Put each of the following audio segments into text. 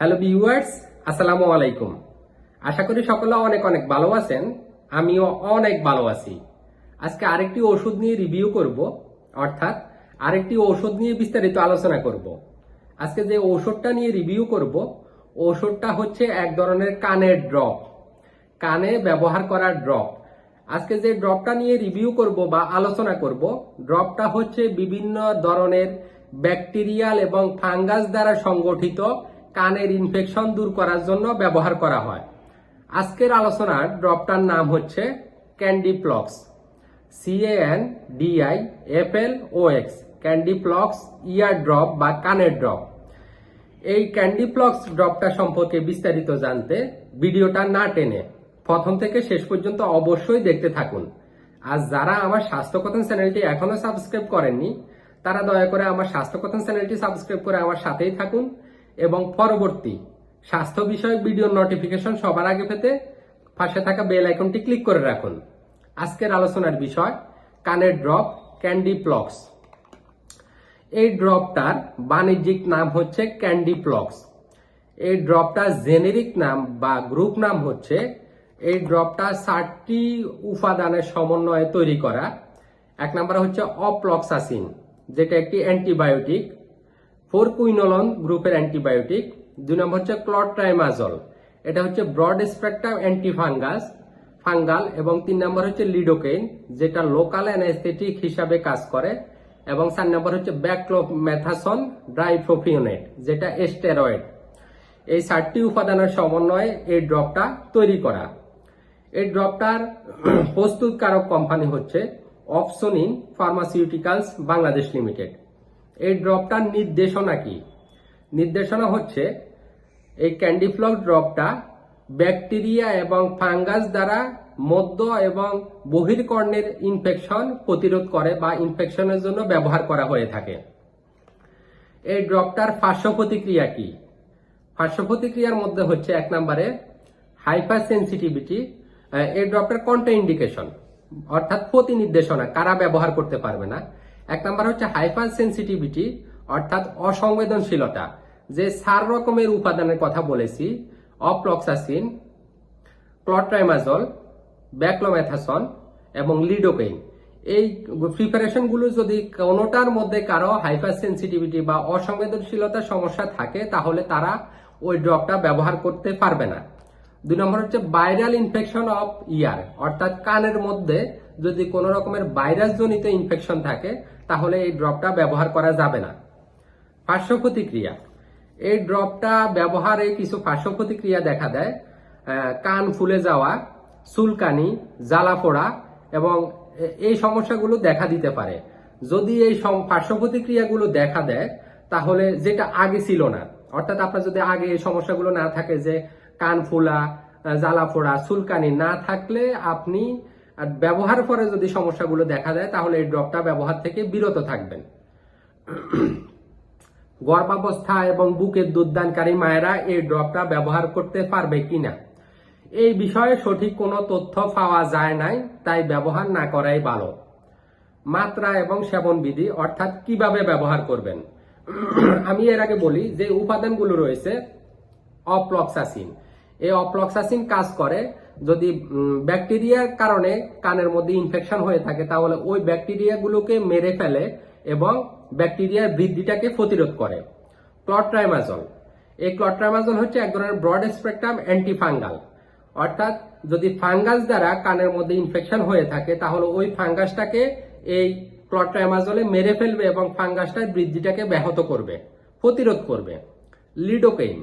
Hello viewers, আসসালামু আলাইকুম। আশা করি সকলে অনেক অনেক ভালো আছেন, আমিও অনেক ভালো আছি। আজকে আরেকটি ওষুধ নিয়ে রিভিউ করব, অর্থাৎ আরেকটি ওষুধ নিয়ে বিস্তারিত আলোচনা করব। আজকে যে ওষুধটা নিয়ে রিভিউ করব, ওষুধটা হচ্ছে এক ধরনের কানের ড্রপ কানে ব্যবহার করার ড্রপ আজকে যে ড্রপটা নিয়ে রিভিউ করব বা আলোচনা করব ড্রপটা হচ্ছে বিভিন্ন ধরনের ব্যাকটেরিয়াল এবং ফাঙ্গাস দ্বারা সংগঠিত কানের ইনফেকশন দূর করার জন্য ব্যবহার করা হয়। আজকের আলোচনার ড্রপটার নাম হচ্ছে Candiflox C A N D I F L O X Candiflox ear drop বা কানের ড্রপ এই ক্যান্ডি প্লক্স ড্রপটা সম্পর্কে বিস্তারিত জানতে ভিডিওটা না টেনে প্রথম থেকে শেষ পর্যন্ত অবশ্যই দেখতে থাকুন। আর যারা আমার স্বাস্থ্যকথন চ্যানেলটি এখনও সাবস্ক্রাইব করেননি, তারা দয়া করে আমার স্বাস্থ্যকথন চ্যানেলটি সাবস্ক্রাইব করে আমার সাথেই থাকুন। এবং পরবর্তী স্বাস্থ্য বিষয়ক ভিডিওর নোটিফিকেশন সবার আগে পেতে পাশে থাকা বেল আইকনটি ক্লিক করে রাখুন। আজকের আলোচনার বিষয়, কানের ড্রপ ক্যান্ডি প্লক্স এই ড্রপটার বাণিজ্যিক নাম হচ্ছে ক্যান্ডি প্লক্স এই ড্রপটার জেনেরিক নাম বা গ্রুপ নাম হচ্ছে, এই ড্রপটা ষাটটি উপাদানের সমন্বয়ে তৈরি করা। এক নম্বর হচ্ছে অপ্লক্সাসিন যেটা একটি অ্যান্টিবায়োটিক ফোর কুইনোলন গ্রুপের অ্যান্টিবায়োটিক। দুই নম্বর হচ্ছে ক্লট্রাইমাজল। এটা হচ্ছে ব্রড স্পেকট্রাম অ্যান্টিফাঙ্গাস, ফাঙ্গাল, এবং তিন নম্বর হচ্ছে লিডোকেইন, যেটা লোকাল অ্যানাস্থেটিক হিসাবে কাজ করে, এবং চার নম্বর হচ্ছে ব্যাকলোপ ব্যাকলোমেথাসন ড্রাইফ্রোফিওনেট যেটা স্টেরয়েড। এই চারটি উপাদানের সমন্বয়ে এই ড্রপটা তৈরি করা। এই ড্রপটার প্রস্তুতকারক কোম্পানি হচ্ছে অপসোনিন ফার্মাসিউটিক্যালস বাংলাদেশ লিমিটেড। এই ড্রপটার নির্দেশনা কি? নির্দেশনা হচ্ছে এই ক্যান্ডিফ্লক ড্রপটা ব্যাকটেরিয়া এবং ফাঙ্গাস দ্বারা মধ্য এবং বহির্কর্ণের ইনফেকশন প্রতিরোধ করে বা ইনফেকশনের জন্য ব্যবহার করা হয়ে থাকে। এই ড্রপটার পার্শ্ব প্রতিক্রিয়া কি? পার্শ্ব প্রতিক্রিয়ার মধ্যে হচ্ছে এক নম্বরে হাইপার সেন্সিটিভিটি এই ড্রপটার কন্ট্রা ইন্ডিকেশন অর্থাৎ প্রতি নির্দেশনা কারা ব্যবহার করতে পারবে না এক নম্বর হচ্ছে হাইপার সেন্সিটিভিটি অর্থাৎ অসংবেদনশীলতা, যে চার রকমের উপাদানের কথা বলেছি অপ্লক্সাসিন ক্লট্রাইমাজল, ব্যাক্লোম্যাথাসন এবং লিডোপেইন। এই প্রিপারেশনগুলো যদি কোনোটার মধ্যে কারও হাইপার সেন্সিটিভিটি বা অসংবেদনশীলতার সমস্যা থাকে, তাহলে তারা ওই ড্রগটা ব্যবহার করতে পারবে না। দুই নম্বর হচ্ছে ভাইরাল ইনফেকশন অফ ইয়ার অর্থাৎ কানের মধ্যে যদি কোনো রকমের ভাইরাস জনিত ইনফেকশন থাকে, তাহলে এই ড্রপটা ব্যবহার করা যাবে না। পার্শ্ব প্রতিক্রিয়া। এই ড্রপটা ব্যবহারে কিছু পার্শ্ব প্রতিক্রিয়া দেখা দেয়। কান ফুলে যাওয়া, চুলকানি, জ্বালা পোড়া এবং এই সমস্যাগুলো দেখা দিতে পারে। যদি এই পার্শ্ব প্রতিক্রিয়াগুলো দেখা দেয়, তাহলে যেটা আগে ছিল না, অর্থাৎ আপনার যদি আগে এই সমস্যাগুলো না থাকে যে কান ফুলা জ্বালা পোড়া চুলকানি না থাকলে আপনি আর ব্যবহার পরে যদি সমস্যাগুলো দেখা দেয়, তাহলে এই ড্রপটা ব্যবহার থেকে বিরত থাকবেন। গর্ভাবস্থা এবং বুকের দুধদানকারী মায়েরা এই ড্রপটা ব্যবহার করতে পারবে কিনা? এই বিষয়ে সঠিক কোনো তথ্য পাওয়া যায় নাই, তাই ব্যবহার না করাই ভালো। মাত্রা এবং সেবন বিধি অর্থাৎ কীভাবে ব্যবহার করবেন? আমি এর আগে বলি যে উপাদানগুলো রয়েছে অপ্লক্সাসিন। এই অপ্লক্সাসিন কাজ করে যদি ব্যাকটেরিয়ার কারণে কানের মধ্যে ইনফেকশন হয়ে থাকে, তাহলে ওই ব্যাকটেরিয়াগুলোকে মেরে ফেলে এবং ব্যাকটেরিয়ার বৃদ্ধিটাকে প্রতিরোধ করে। ক্লট্রাইমাজল এই ক্লট্রাইমাজল হচ্ছে এক ধরনের ব্রড স্পেকট্রাম অ্যান্টিফাঙ্গাল অর্থাৎ যদি ফাঙ্গাস দ্বারা কানের মধ্যে ইনফেকশন হয়ে থাকে, তাহলে ওই ফাঙ্গাসটাকে এই ক্লট্রাইমাজলে মেরে ফেলবে এবং ফাঙ্গাসটার বৃদ্ধিটাকে ব্যাহত করবে, প্রতিরোধ করবে। লিডোকেইন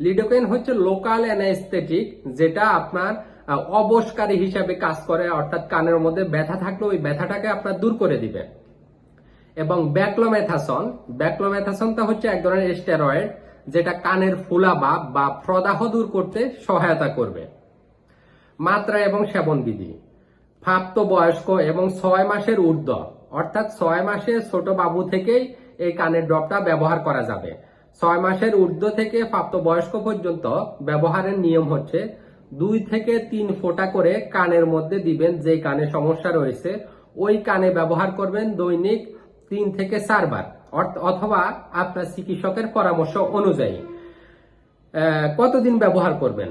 লিডোকেইন হচ্ছে লোকাল অ্যানাস্থেটিক যেটা আপনার অবসকারী হিসাবে কাজ করে, অর্থাৎ কানের মধ্যে ব্যথা থাকলে ওই ব্যথাটাকে আপনার দূর করে দিবে এবং ব্যাক্লোমেথাসন, ব্যাক্লোমেথাসনটা হচ্ছে এক ধরনের স্টেরয়েড যেটা কানের ফুলা ভাব বা প্রদাহ দূর করতে সহায়তা করবে। মাত্রা এবং সেবন বিধি প্রাপ্ত বয়স্ক এবং ছয় মাসের ঊর্ধ্ব, অর্থাৎ ছয় মাসের ছোট বাবু থেকেই এই কানের ড্রপটা ব্যবহার করা যাবে। ছয় মাসের ঊর্ধ্ব থেকে প্রাপ্ত বয়স্ক পর্যন্ত ব্যবহারের নিয়ম হচ্ছে দুই থেকে তিন ফোঁটা করে কানের মধ্যে দিবেন যে কানে সমস্যা রয়েছে। ওই কানে ব্যবহার করবেন দৈনিক তিন থেকে চারবার অথবা আপনার চিকিৎসকের পরামর্শ অনুযায়ী। কতদিন ব্যবহার করবেন?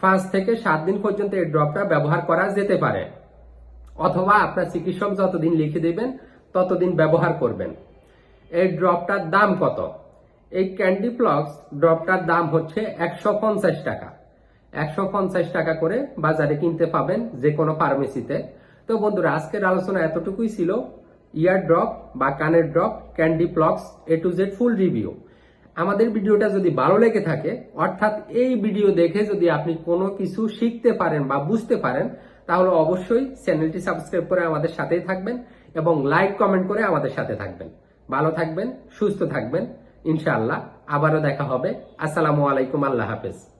পাঁচ থেকে সাত দিন পর্যন্ত এই ড্রপটা ব্যবহার করা যেতে পারে। অথবা আপনার চিকিৎসক যতদিন লিখে দেবেন, ততদিন ব্যবহার করবেন। এই ড্রপটার দাম কত? এই ক্যান্ডি ফ্লক্স ড্রপটার দাম হচ্ছে একশো পঞ্চাশ টাকা। একশো পঞ্চাশ টাকা করে বাজারে কিনতে পাবেন যে কোনো ফার্মেসিতে। তো বন্ধুরা, আজকের আলোচনা এতটুকুই ছিল। ইয়ার ড্রপ বা কানের drop Candiflox A to Z full review আমাদের ভিডিওটা যদি ভালো লেগে থাকে, অর্থাৎ এই ভিডিও দেখে যদি আপনি কোনো কিছু শিখতে পারেন বা বুঝতে পারেন, তাহলে অবশ্যই চ্যানেলটি সাবস্ক্রাইব করে আমাদের সাথেই থাকবেন এবং লাইক, কমেন্ট করে আমাদের সাথে থাকবেন। ভালো থাকবেন, সুস্থ থাকবেন। ইনশাআল্লাহ আবারও দেখা হবে। আসসালামু আলাইকুম, আল্লাহ হাফেজ।